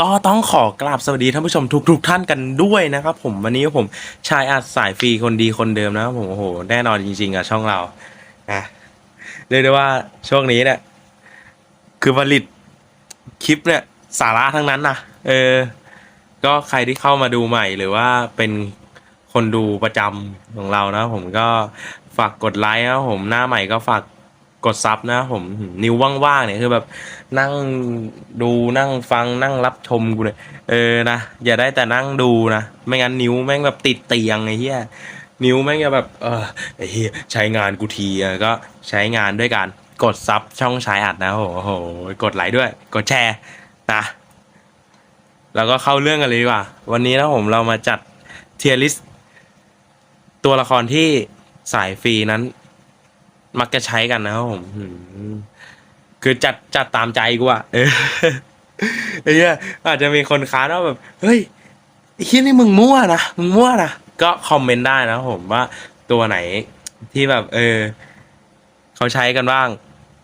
ก็ต้องขอกราบสวัสดีท่านผู้ชมทุกๆทท่านกันด้วยนะครับผมวันนี้ผมชายอาจสายฟรีคนดีคนเดิมนะครับผมโอ้โหแน่นอนจริงๆกับช่องเรานะเรียกได้ว่าช่วงนี้เนี่ยคือผลิตคลิปเนี่ยสาระทั้งนั้นนะเออ ก็ใครที่เข้ามาดูใหม่หรือว่าเป็นคนดูประจำของเรานะผมก็ฝากกดไลค์นะผมหน้าใหม่ก็ฝาก กดซับนะผมนิ้วว่างๆเนี่ยคือแบบนั่งดูนั่งฟังนั่งรับชมกูเลยเออนะอย่าได้แต่นั่งดูนะไม่งั้นนิ้วแม่งแบบติดเตียงไอ้เหี้ยนิ้วแม่งจะแบบเออไอ้เหี้ยใช้งานกูทีอะก็ใช้งานด้วยการกดซับช่องชายอัดนะโอ้โหกดไลค์ด้วย กดแชร์นะแล้วก็เข้าเรื่องกันเลยดีกว่า วันนี้นะผมเรามาจัดเทียริสตัวละครที่สายฟรีนั้น มักจะใช้กันนะครับผมคือจัดจัดตามใจกูอะเออไอ้เหี้ยอาจจะมีคนค้านว่าแบบเฮ้ยไอ้ที่นี่มึงมั่วนะมึงมั่วนะก็คอมเมนต์ได้นะผมว่าตัวไหนที่แบบ เออ เขาใช้กันบ้าง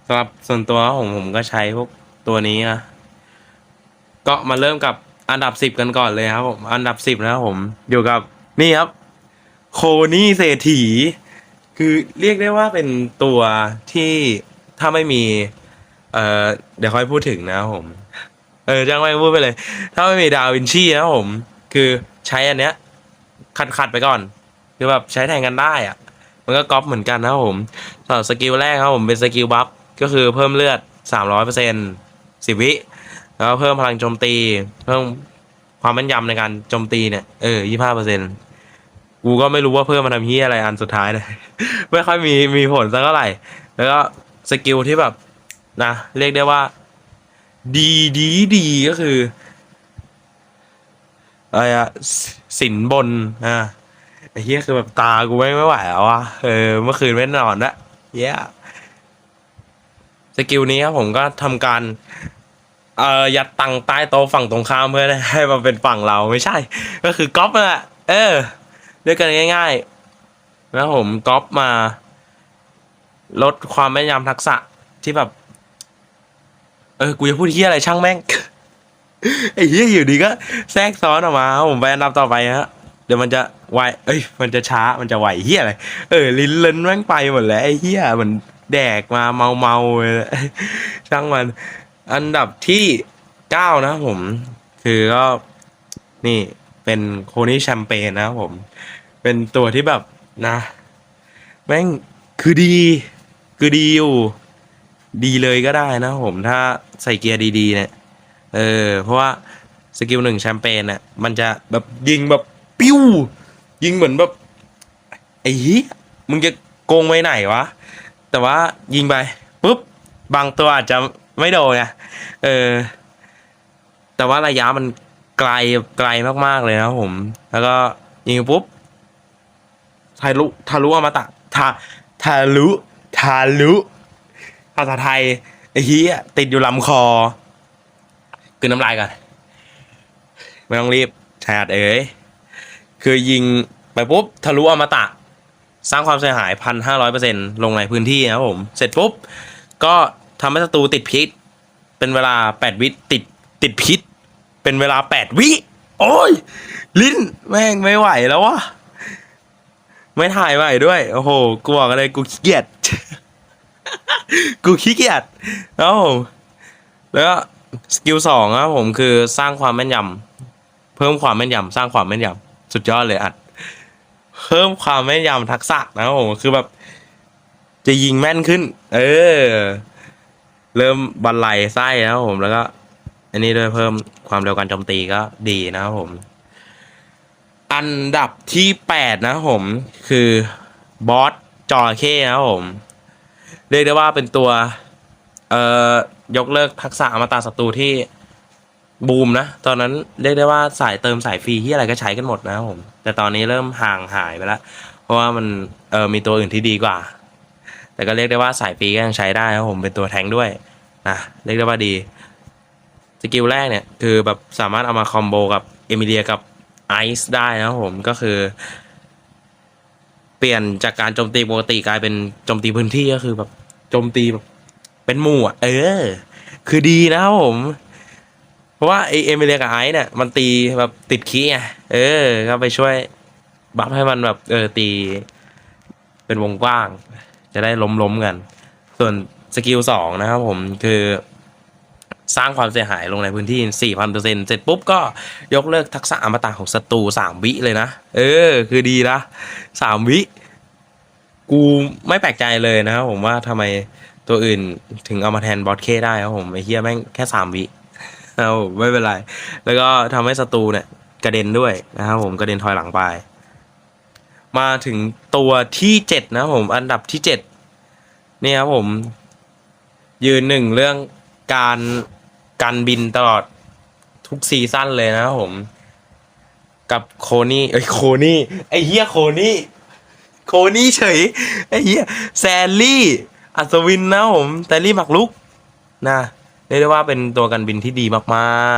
สำหรับส่วนตัวผมผมก็ใช้พวกตัวนี้นะก็มาเริ่มกับอันดับสิบกันก่อนเลยครับผมอันดับสิบนะครับผม อยู่กับนี่ครับ โคนี่เศรษฐี คือเรียกได้ว่าเป็นตัวที่ถ้าไม่มี เอ่อเดี๋ยวค่อยพูดถึงนะครับผม เออจ้างไม่พูดไปเลย ถ้าไม่มีดาวินชีนะครับผม คือใช้อันเนี้ย ขัดขัดๆไปก่อน คือแบบใช้แทนกันได้อะมันก็ก๊อปเหมือนกันนะครับผมสำหรับสกิลแรกครับผมเป็นสกิลบัฟก็คือเพิ่มเลือดสามร้อยเปอร์เซ็นต์สิบวิ แล้วเพิ่มพลังโจมตี เพิ่มความแม่นยำในการโจมตีเนี่ย เออยี่ห้าเปอร์เซ็น กูก็ไม่รู้ว่าเพิ่มมาทำเฮียอะไรอันสุดท้ายเลยไม่ค่อยมีมีผลสักเท่าไหร่ แล้วก็สกิลที่แบบนะเรียกได้ว่า ดีดีดีก็คืออะไรอะสินบนอะไอ้เฮียคือแบบตากูไม่ไม่ไหวแล้วอะเออเมื่อคืนไม่นอนละเย้สกิลนี้ครับผมก็ทำการเอ่อยัดตังใต้โต๊ะฝั่งตรงข้ามเพื่อให้มาเป็นฝั่งเราไม่ใช่ ก็คือก๊อปนั่นแหละเออ เรียกันง่ายๆแล้วผมก๊อปมา ลดความแม่นยำทักษะที่แบบ เออ กูจะพูดเฮียอะไรช่างแม่ง ไอ้เฮียอยู่ดีก็แทรกซ้อนออกมาผมไปอันดับต่อไปฮะเดี๋ยวมันจะไวเอ้ย มันจะช้ามันจะไหวเฮียอะไรเออ ลิ้นเลินแม่งไปหมดแล้วไอ้เฮียเหมือนแดกมาเมาเมาเลยช่างมันอันดับที่เก้านะผม คือก็นี่ เป็นโคนี่แชมเปญนะครับผม เป็นตัวที่แบบนะ แม่งคือดี คือดีอยู่ ดีเลยก็ได้นะผม ถ้าใส่เกียร์ดีๆ เนี่ย เออ เพราะว่าสกิลหนึ่งแชมเปญเนี่ยมันจะแบบยิงแบบปิ้ว ยิงเหมือนแบบ ไอ้เหี้ยมึงจะโกงไปไหนวะ แต่ว่ายิงไปปุ๊บบางตัวอาจจะไม่โดนไงเออ แต่ว่าระยะมัน ไกลไกลมากๆเลยนะครับผม แล้วก็ยิงปุ๊บทะลุทะลุอมตะทะทะลุทะลุภาษาไทยไอ้เหี้ยติดอยู่ลำคอคือน้ำลายก่อนไม่ต้องรีบชายอัดเอ้ยคือยิงไปปุ๊บทะลุอมตะ สร้างความเสียหายพันห้าร้อยเปอร์เซ็นลงในพื้นที่นะครับผม เสร็จปุ๊บ ก็ทำให้ศัตรูติดพิษ เป็นเวลาแปดวิติดติดพิษ เป็นเวลาแปดวิ โอ้ย ลิ้น แม่งไม่ไหวแล้ววะไม่ถ่ายไหวด้วย โอ้โห กูบอกกันเลยกูขี้เกียจ กูขี้เกียจแล้วผมแล้วก็สกิลสองครับผมคือสร้างความแม่นยำเพิ่มความแม่นยำสร้างความแม่นยำสุดยอดเลยอัด เพิ่มความแม่นยำทักษะนะครับผมคือแบบ จะยิงแม่นขึ้น เออ เริ่มบรรลัยไส้นะครับผมแล้วก็ อันนี้ด้วยเพิ่มความเร็วการโจมตีก็ดีนะครับผม อันดับที่แปดนะผมคือบอสจอเข้นะครับผม เรียกได้ว่าเป็นตัว เอ่อยกเลิกทักษะอมตะศัตรูที่บูมนะ ตอนนั้นเรียกได้ว่าสายเติมสายฟรีที่อะไรก็ใช้กันหมดนะครับผม แต่ตอนนี้เริ่มห่างหายไปแล้ว เพราะว่ามันเออมีตัวอื่นที่ดีกว่า แต่ก็เรียกได้ว่าสายฟรีก็ยังใช้ได้นะครับผมเป็นตัวแทงด้วยนะเรียกได้ว่าดี สกิลแรกเนี่ย คือแบบสามารถเอามาคอมโบกับเอมิเลียกับไอซ์ได้นะครับผมก็คือ เปลี่ยนจากการโจมตีปกติกลายเป็นโจมตีพื้นที่ก็คือแบบโจมตีแบบเป็นหมู่อะเออ คือดีนะครับผมราะว่าไอเอมิเลียกับไอซ์เนี่ยมันตีแบบติดขี้ไงเออ ก็ไปช่วยบัฟให้มันแบบเออตี เป็นวงกว้าง จะได้ล้มล้มกัน ส่วนสกิลสองนะครับผมคือ สร้างความเสียหายลงในพื้นที่ 4,000%เสร็จปุ๊บก็ยกเลิกทักษะอมตะของศัตรู3 วิเลยนะ เออ คือดีนะ 3 วิ กูไม่แปลกใจเลยนะครับผมว่าทำไมตัวอื่นถึงเอามาแทนบอสเคได้ครับผมไอ้เฮียแม่งแค่ 3 วิเอาไม่เป็นไร แล้วก็ทำให้ศัตรูเนี่ยกระเด็นด้วยนะครับผมกระเด็นถอยหลังไป มาถึงตัวที่เจ็ดนะผมอันดับที่เจ็ดนี่ครับผมยืนหนึ่งเรื่องการ การบินตลอดทุกซีซั่นเลยนะครับผม กับโคนี่เอ้โคนี่ไอ้เฮียโคนี่โคนี่เฉยไอ้เฮียแซลลี่ อัศวินนะผมแซลลี่หมักลุกนะเรียกได้ว่าเป็นตัวการบินที่ดีมา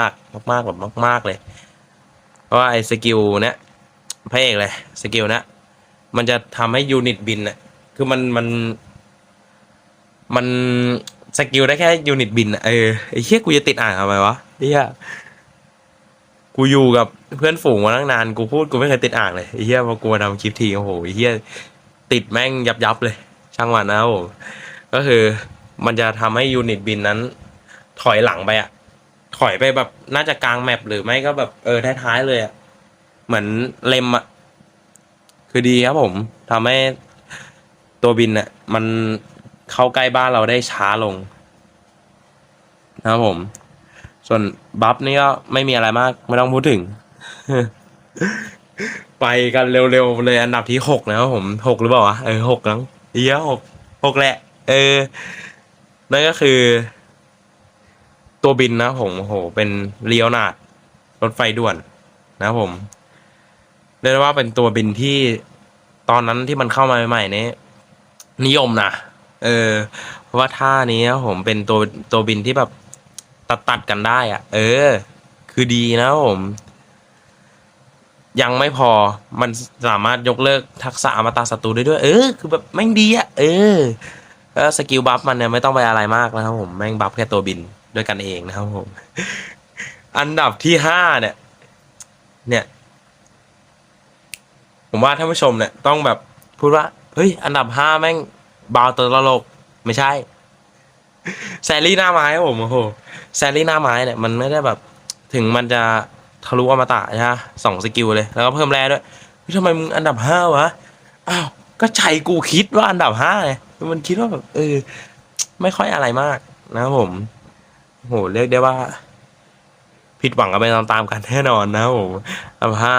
กๆ มากๆแบบมาก ๆ เลย เพราะว่าไอ้สกิลเนี้ยพระเอกเลยสกิลเนี้ยมันจะทำให้ยูนิตบินน่ะคือมันมัน มัน สกิลได้แค่ยูนิตบินเออไอ้เฮียกูจะติดอ่างทำไมวะเฮียกูอยู่กับเพื่อนฝูงมาตั้งนานกูพูดกูไม่เคยติดอ่างเลยไอ้เฮียพอกูมาทำคลิปทีโอ้โหไอ้เฮียติดแม่งยับยับเลย ช่างมันนะครับผมก็คือมันจะทำให้ยูนิตบินนั้น ถอยหลังไปอะถอยไปแบบน่าจะกลางแมปหรือไม่ก็แบบเออท้ายๆเลยอะเหมือนเลมอะคือดีครับผมทำให้ตัวบินอะมัน เข้าใกล้บ้านเราได้ช้าลง นะครับผม ส่วนบัฟนี่ก็ไม่มีอะไรมาก ไม่ต้องพูดถึง ไปกันเร็วๆเลยอันดับที่หกนะครับผมหกหรือเปล่าวะเออหกแล้วเอียหกหกแหละ เออ นั่นก็คือ ตัวบินนะผมโอ้โห เป็นเรียวนาดรถไฟด่วนนะครับผมเรียกว่าเป็นตัวบินที่ตอนนั้นที่มันเข้ามาใหม่ๆนี้นิยมนะ เออเพราะว่าท่านี้นะผมเป็นตัวตัวบินที่แบบตัดตัดกันได้อะเออ คือดีนะผม ยังไม่พอมันสามารถยกเลิกทักษะอมตะศัตรูได้ด้วย เออ คือแบบแม่งดีอะเออแล้วสกิลบัฟมันเนี่ยไม่ต้องไปอะไรมากนะครับผมแม่งบัฟแค่ตัวบินด้วยกันเองนะครับผม อันดับที่ห้าเนี่ย เนี่ย ผมว่าท่านผู้ชมเนี่ย ต้องแบบพูดว่าเฮ้ย อันดับห้าแม่ง บาวตัวตลกไม่ใช่แซลลี่หน้าไม้ครับผมโอ้โหแซลลี่หน้าไม้เนี่ยมันไม่ได้แบบถึงมันจะทะลุอมตะใช่ไหมสองสกิลเลยแล้วก็เพิ่มแร่ด้วยทำไมมึงอันดับห้าวะอ้าวก็ใจกูคิดว่าอันดับห้าไงมันคิดว่าแบบเออไม่ค่อยอะไรมากนะครับผมโอ้โหเรียกได้ว่า ผิดหวังกันไปตามๆกันแน่นอนนะผมอันดับห้า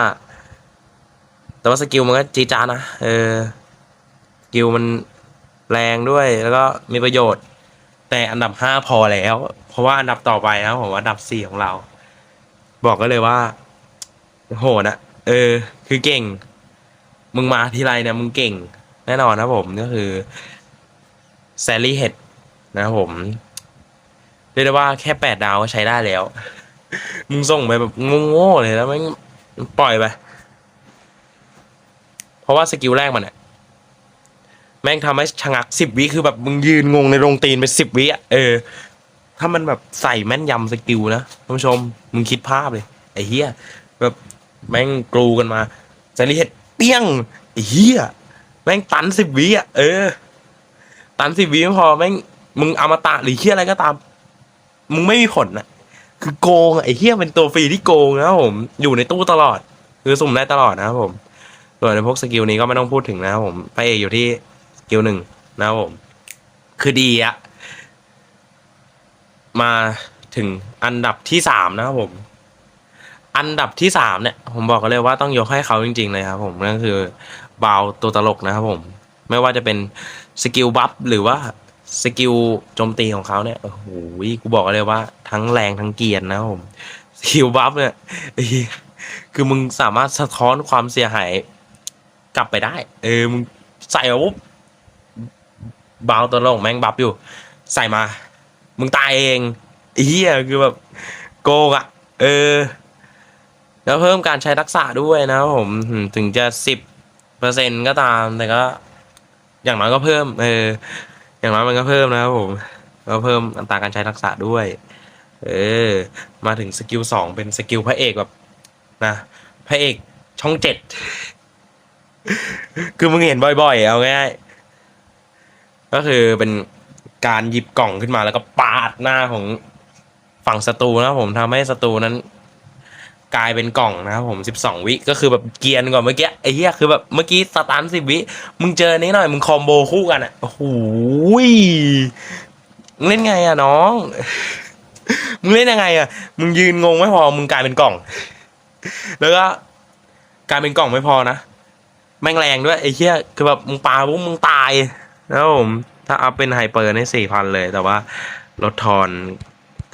แต่ว่าสกิลมันก็จีจานะเออสกิลมัน แรงด้วยแล้วก็มีประโยชน์ แต่อันดับห้าพอแล้ว เพราะว่าอันดับต่อไปนะผมว่าอันดับสี่ของเรา บอกก็เลยว่า โหดอะเออ คือเก่ง มึงมาทีไรเนี่ยมึงเก่ง แน่นอนนะผมก็คือแซลลี่เฮดนะผมเรียกได้ว่าแค่แปดดาวก็ใช้ได้แล้ว มึงส่งไปแบบโง่ๆเลยแล้วม่งปล่อยไป เพราะว่าสกิลแรกมันเนี่ย แม่งทำให้ชะงักสิบวิคือแบบมึงยืนงงในโรงตีนไปสิบวิอะเออ ถ้ามันแบบใส่แม่นยำสกิลนะท่านผู้ชม มึงคิดภาพเลยไอ้เหี้ยแบบแม่งกรูกันมาแซนลี่เฮ็ดเปี้ยงไอ้เหี้ยแม่งตันสิบวิอะเออ ตันสิบวิไม่พอแม่งมึงอมตะหรือเหี้ยอะไรก็ตาม มึงไม่มีผลนะคือโกงไอ้เหี้ยเป็นตัวฟรีที่โกงนะผมอยู่ในตู้ตลอด คือสุ่มได้ตลอดนะครับผมส่วนในพวกสกิลนี้ก็ไม่ต้องพูดถึงนะครับผมพระเอกอยู่ที่ กิลหนึ่งนะครับผม คือดีอะมาถึงอันดับที่สามนะครับผม อันดับที่สามเนี่ย ผมบอกกันเลยว่าต้องยกให้เขาจริง ๆ เลยครับผมนั่นคือบาวตัวตลกนะครับผม ไม่ว่าจะเป็นสกิลบัฟหรือว่าสกิลโจมตีของเขาเนี่ยโอ้โหกูบอกเลยว่า ทั้งแรงทั้งเกียร์นะครับผมสกิลบัฟเนี่ยคือมึงสามารถสะท้อนความเสียหาย กลับไปได้ เออมึงใส่มาปุ๊บ บาวตัวลงแม่งบัฟอยู่ ใส่มา มึงตายเองอ้เฮียคือแบบโกงอะเออ แล้วเพิ่มการใช้ทักษะด้วยนะผมถึงจะสิบเปอร์เซ็นก็ตามแต่ก็ อย่างน้อยก็เพิ่ม เออ อย่างน้อยมันก็เพิ่มนะครับผมก็เพิ่มอัตราการใช้ทักษะด้วย เออ มาถึงสกิลสองเป็นสกิลพระเอกแบบนะพระเอกช่องเจ็ด คือมึงเห็นบ่อยๆ เอาง่าย ก็คือเป็นการหยิบกล่องขึ้นมาแล้วก็ปาดหน้าของฝั่งศัตรูนะครับผมทำให้ศัตรูนั้น กลายเป็นกล่องนะครับผมสิบสองวิก็คือแบบเกียนกว่าเมื่อกี้ไอ้เหี้ยคือแบบเมื่อกี้สตาร์ทสิบวิมึงเจอนี้หน่อยมึงคอมโบคู่กันอะโอ้โหยมึงเล่นไงอะน้อง มึงเล่นยังไงอะ มึงยืนงงไม่พอ มึงกลายเป็นกล่อง แล้วก็กลายเป็นกล่องไม่พอนะ แม่งแรงด้วยไอ้เหี้ยคือแบบมึงปาปุ๊บมึงตาย นะครับผมถ้าอัพเป็นไฮเปอร์ในสี่พันเลย แต่ว่าลดทอน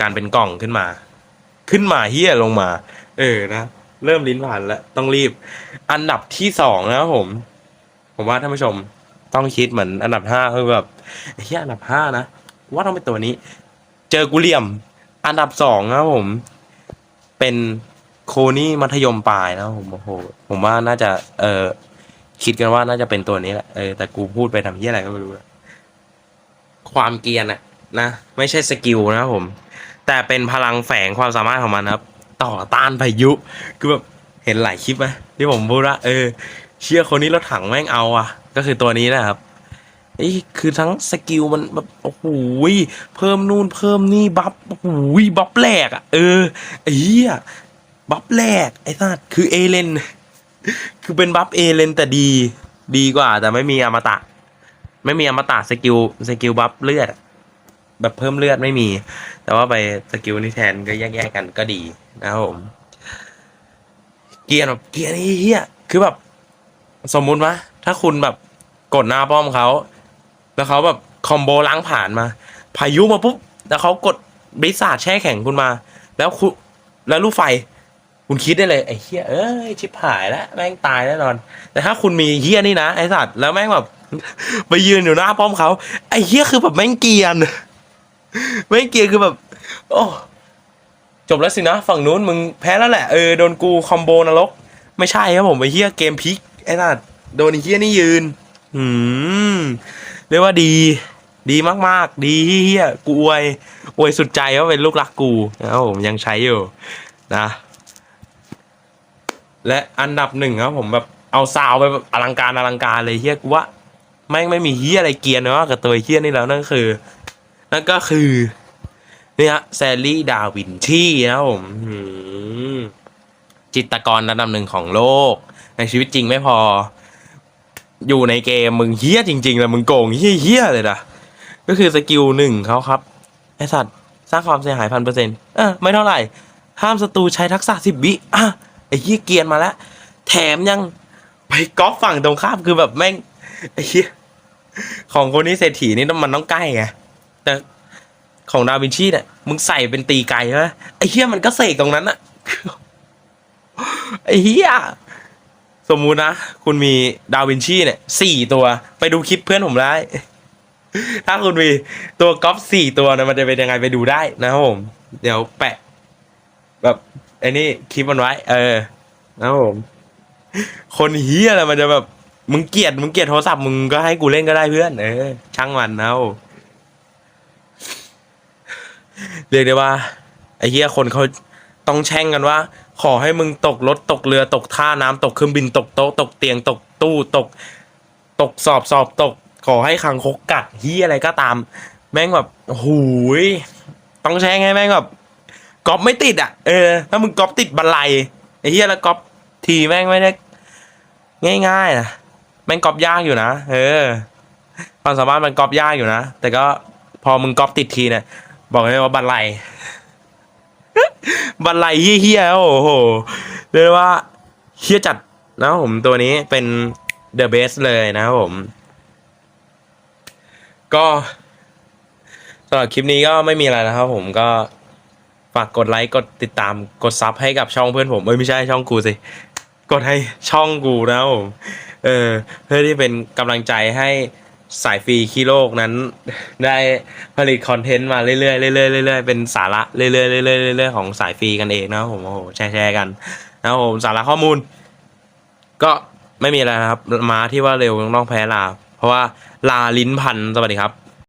การเป็นกล่องขึ้นมา ขึ้นมาเฮียลงมา เออนะ เริ่มลิ้นผ่านแล้ว ต้องรีบ อันดับที่สองนะครับผม ผมว่าท่านผู้ชมต้องคิดเหมือนอันดับห้าคือแบบเฮียอันดับห้านะ ว่าต้องเป็นตัวนี้ เจอกูเลียม อันดับสองนะครับผม เป็นโคนี่มัธยมปลายนะครับผมโอ้โหผมว่าน่าจะ เออ คิดกันว่าน่าจะเป็นตัวนี้แหละเออแต่กูพูดไปทำเฮียอะไรก็ไม่รู้ละความเกรียนอะนะ ไม่ใช่สกิลนะครับผม แต่เป็นพลังแฝงความสามารถของมันครับ ต่อต้านพายุคือแบบเห็นหลายคลิปไหมที่ผมพูดว่าเออ เชื่อคนนี้รถถังแม่งเอาอะ ก็คือตัวนี้นะครับไอ้คือทั้งสกิลมันแบบโอ้โหเพิ่มนู่นเพิ่มนี่บัฟโอ้โหบัฟแรกอะเออไอ้เหี้ยบัฟแรกไอ้สัสคือเอเลน คือเป็นบัฟเอเลนแต่ดี ดีกว่า แต่ไม่มีอมตะ ไม่มีอมตะสกิลสกิลบัฟเลือด แบบเพิ่มเลือดไม่มี แต่ว่าไปสกิลนี่แทนก็แยกๆกันก็ดีนะครับผม เกียร์แบบเกียร์นี่เฮียคือแบบ สมมุติว่าถ้าคุณแบบกดหน้าป้อมเขา แล้วเขาแบบคอมโบล้างผ่านมา พายุมาปุ๊บ แล้วเขากดบริษัทแช่แข็งคุณมา แล้วคุณแล้วลูกไฟ คุณคิดได้เลยไอ้เฮียเอ้ยชิบหายแล้วแม่งตายแน่นอน แต่ถ้าคุณมีเฮียนี่นะไอ้สัตว์แล้วแม่งแบบไปยืนอยู่หน้าป้อมเขาไอ้เฮียคือแบบแม่งเกียนแม่งเกียนคือแบบ โอ้จบแล้วสินะ ฝั่งนู้นมึงแพ้แล้วแหละเออโดนกูคอมโบนรก ไม่ใช่ครับผมไอ้เฮียเกมพลิกไอ้สัตว์โดนไอ้เฮียนี่ยืน อืมเรียกว่าดี ดีมากๆ ดีเฮียกูอวยอวยสุดใจว่าเป็นลูกรักกูนะครับผมยังใช้อยู่นะ และอันดับหนึ่งครับผมแบบเอาซาวไปแบบอลังการอลังการเลยเฮียกูว่าแม่งไม่มีเฮียอะไรเกียนเลยว่ากับตัวเฮียนี่แล้วนั่นก็คือ นั่นก็คือเนี่ยแซลลี่ดาวินชีนะครับผมจิตรกรระดับหนึ่งของโลก ในชีวิตจริงไม่พอ อยู่ในเกมมึงเฮี้ยจริงๆเลยมึงโกงเฮี้ยเฮียเลยนะก็คือสกิลหนึ่งเขาครับ ไอสัตว์ สร้างความเสียหายพันเปอร์เซ็นต์เออไม่เท่าไหร่ ห้ามศัตรูใช้ทักษะสิบวิอะ ไอ้เฮี้ยเกียนมาแล้วแถมยังไปก๊อปฝั่งตรงข้ามคือแบบแม่งไอ้เฮี้ยของคนนี้เศรษฐีนี่มันต้องใกล้ไงแต่ของดาวินชีเนี่ยมึงใส่เป็นตีไก่ใช่ไหมไอ้เหี้ยมันก็เสกตรงนั้นอะไอ้เหี้ยสมมุตินะ คุณมีดาวินชีเนี่ยสี่ตัวไปดูคลิปเพื่อนผมได้ถ้าคุณมีตัวก๊อปสี่ตัวเนี่ยมันจะเป็นยังไงไปดูได้นะครับผม เดี๋ยวแปะแบบ ไอ้นี่คลิปมันไว้ เออนะผม คนเฮียอะไรมันจะแบบ มึงเกลียด มึงเกลียดโทรศัพท์มึงก็ให้กูเล่นก็ได้เพื่อน เออ ช่างมันเนะเรียกได้ว่า ไอ้เหี้ยคนเขาต้องแช่งกันว่า ขอให้มึงตกรถตกเรือตกท่าน้ำตกเครื่องบินตกโต๊ะตกเตียงตกตู้ตก ตกสอบสอบตก ขอให้คังคกกัดเฮียอะไรก็ตาม แม่งแบบหูยต้องแช่งให้แม่งแบบ ก๊อปไม่ติดอะ เออ ถ้ามึงก๊อปติดบันไลไอ้เฮี้ยแล้วก๊อปทีแม่งไม่ได้ง่ายๆนะแม่งก๊อปยากอยู่นะ เออ ความสามารถมันก๊อปยากอยู่นะ แต่ก็พอมึงก๊อปติดทีเนี่ยบอกเลยว่าบันไลบันไลเฮี้ยๆโอ้โหเรียกว่าเฮี้ยจัดนะผมตัวนี้เป็น the best เลยนะครับผม ก็สำหรับคลิปนี้ก็ไม่มีอะไรนะครับผมก็ ฝากกดไลค์กดติดตามกดซับให้กับช่องเพื่อนผมเอ้ยไม่ใช่ช่องกูสิกดให้ช่องกูนะผมเออเพื่อที่เป็นกำลังใจให้สายฟรีคีโลกนั้น ได้ผลิตคอนเทนต์มาเรื่อยๆเรื่อยๆเรื่อยๆเป็นสาระเรื่อยๆเรื่อยๆเรื่อยๆของสายฟรีกันเองนะผมโอ้โหแชร์ๆกันนะผมสาระข้อมูล ก็ไม่มีอะไรนะครับมาที่ว่าเร็วต้องแพ้ลา เพราะว่าลาลิ้นพันสวัสดีครับ